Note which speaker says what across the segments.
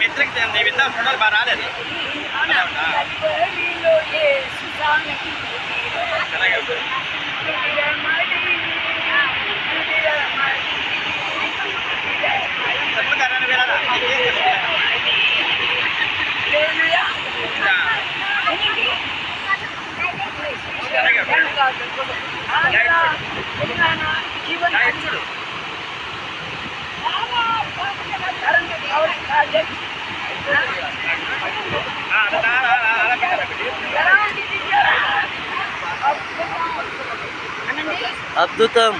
Speaker 1: Metric నీ విందా ఫోటోలు బాగా రాలేదు అలాగే
Speaker 2: అద్భుతం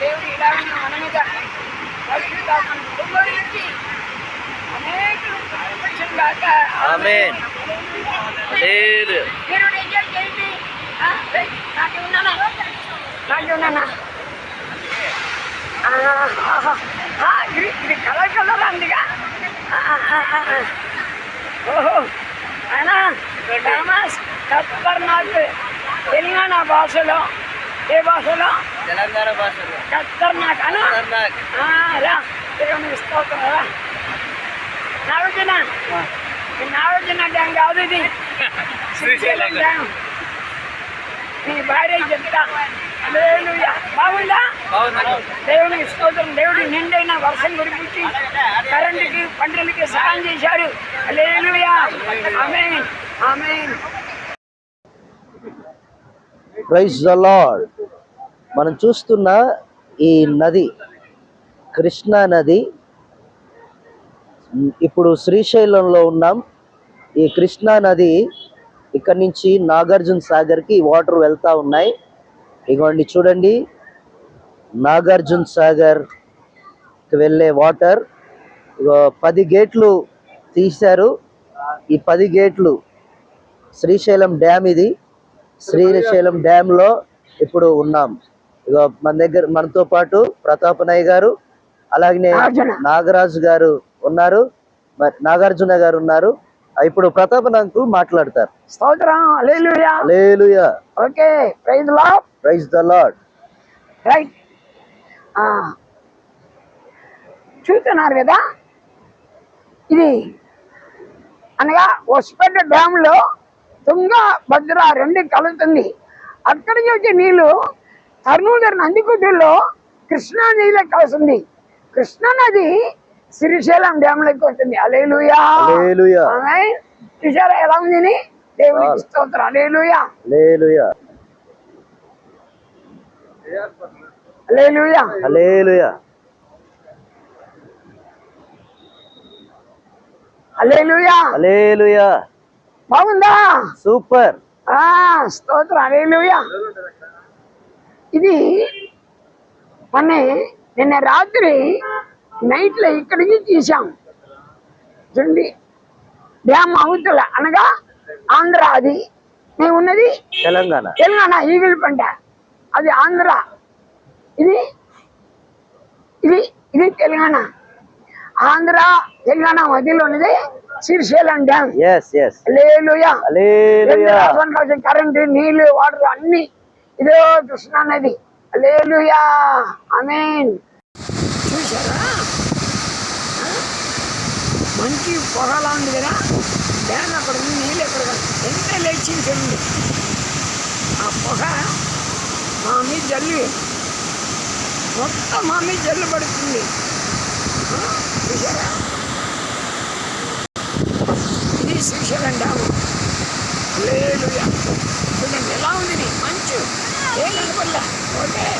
Speaker 3: దేవుడు ఇలా ఉన్న మన మీద పరిశుద్ధాత్మను కుమ్మరించి అనేకులు సంరక్షణ గాక.
Speaker 2: ఆమేన్. హల్లెలూయా.
Speaker 3: మీరు ఎంజాయ్ చేయండి ఆ, రేయ్, ఇది ఇది కలర్ కలర్ అందుగా ఆ, ఆ, ఆ, ఆ. ఓహో ఆయన థామస్ ఖతర్నాక్ తెలంగాణ భాషలో ఏ భాషలో
Speaker 2: తెలంగాణ భాషలో
Speaker 3: ఖతర్నాక్ అను
Speaker 2: ఖతర్నాక్.
Speaker 3: ఆ, రా దేవుని స్తోత్రం రా నాగార్జున ఈ నాగార్జున డ్యామ్ కాదు ఇది శ్రీశైలం డ్యామ్ నీ భార్య చెప్తా హల్లెలూయా బాగుందా? దేవునికి స్తోత్రం. దేవుడు నిండైన వర్షం కురిపించి కరెంటుకి పంటలకి సహాయం చేశాడు. Hallelujah amen. Amen.
Speaker 2: Praise the lord. మనం చూస్తున్న ఈ నది కృష్ణా నది. ఇప్పుడు శ్రీశైలంలో ఉన్నాం. ఈ కృష్ణా నది ఇక్కడి నుంచి నాగార్జున సాగర్కి వాటర్ వెళ్తా ఉన్నాయి. ఇగోండి చూడండి. నాగార్జున సాగర్కి వెళ్ళే వాటర్. ఇగో పది గేట్లు తీశారు. ఈ పది గేట్లు శ్రీశైలం డ్యామ్ ఇది. శ్రీశైలం డ్యామ్లో ఇప్పుడు ఉన్నాం. ఇగో మన దగ్గర మనతో పాటు ప్రతాపనయ్య గారు అలాగనే. నాగరాజు గారు ఉన్నారు. నాగార్జున గారు ఉన్నారు. ఇప్పుడు ప్రతాపన్ అంకుల్ మాట్లాడతారు.
Speaker 3: స్తోత్రం. Okay. Praise
Speaker 2: praise the lord
Speaker 3: right ఆ, చూస్తున్నారు కదా? ఇది అనగా వస్పేట డ్యామ్లో తుంగ భద్ర రెండు కలుగుతుంది. అక్కడి నుంచి నీళ్ళు కర్నూలు నందికుట్టులో కృష్ణా నదిలో కలుస్తుంది. కృష్ణా నది శ్రీశైలం డ్యామ్లోకి వస్తుంది. అలేలుయా చూసారా ఎలా ఉంది? దేవునికి స్తోత్రం. Alleluia
Speaker 2: hallelujah
Speaker 3: alleluia
Speaker 2: hallelujah
Speaker 3: alleluia
Speaker 2: hallelujah
Speaker 3: బాగుందా?
Speaker 2: సూపర్
Speaker 3: ఆ స్తోత్రం. అలేలుయా ఇది మొన్న నిన్న రాత్రి నైట్లో ఇక్కడికి తీసాం చూడండి. డ్యామ్ అవతల అనగా ఆంధ్ర అది మేము ఉన్నది
Speaker 2: తెలంగాణ.
Speaker 3: తెలంగాణ ఈగిల్ పంట. అది ఆంధ్ర. ఇది ఇది ఇది తెలంగాణ. ఆంధ్ర తెలంగాణ మధ్యలో ఉన్నది శ్రీశైలం డ్యామ్. కరెంటు నీళ్ళు వాటర్ అన్ని ఇదో కృష్ణా నది. లేలుయా ఆమేన్. చూసారా ఆ? మంచి పొగలా ఉంది కదా. డ్యామ్ అక్కడ ఉంది నీళ్ళు ఎక్కడ. ఎంత లేచింది ఆ పొగ మా మీద జల్లు మొత్తం మా మీద జల్లు పడుతుంది చూసారా ఇది శ్రీశైలం డ్యాము లేదు చూడండి ఎలా ఉంది మంచు? ఏ కనపడలే? ఓకే.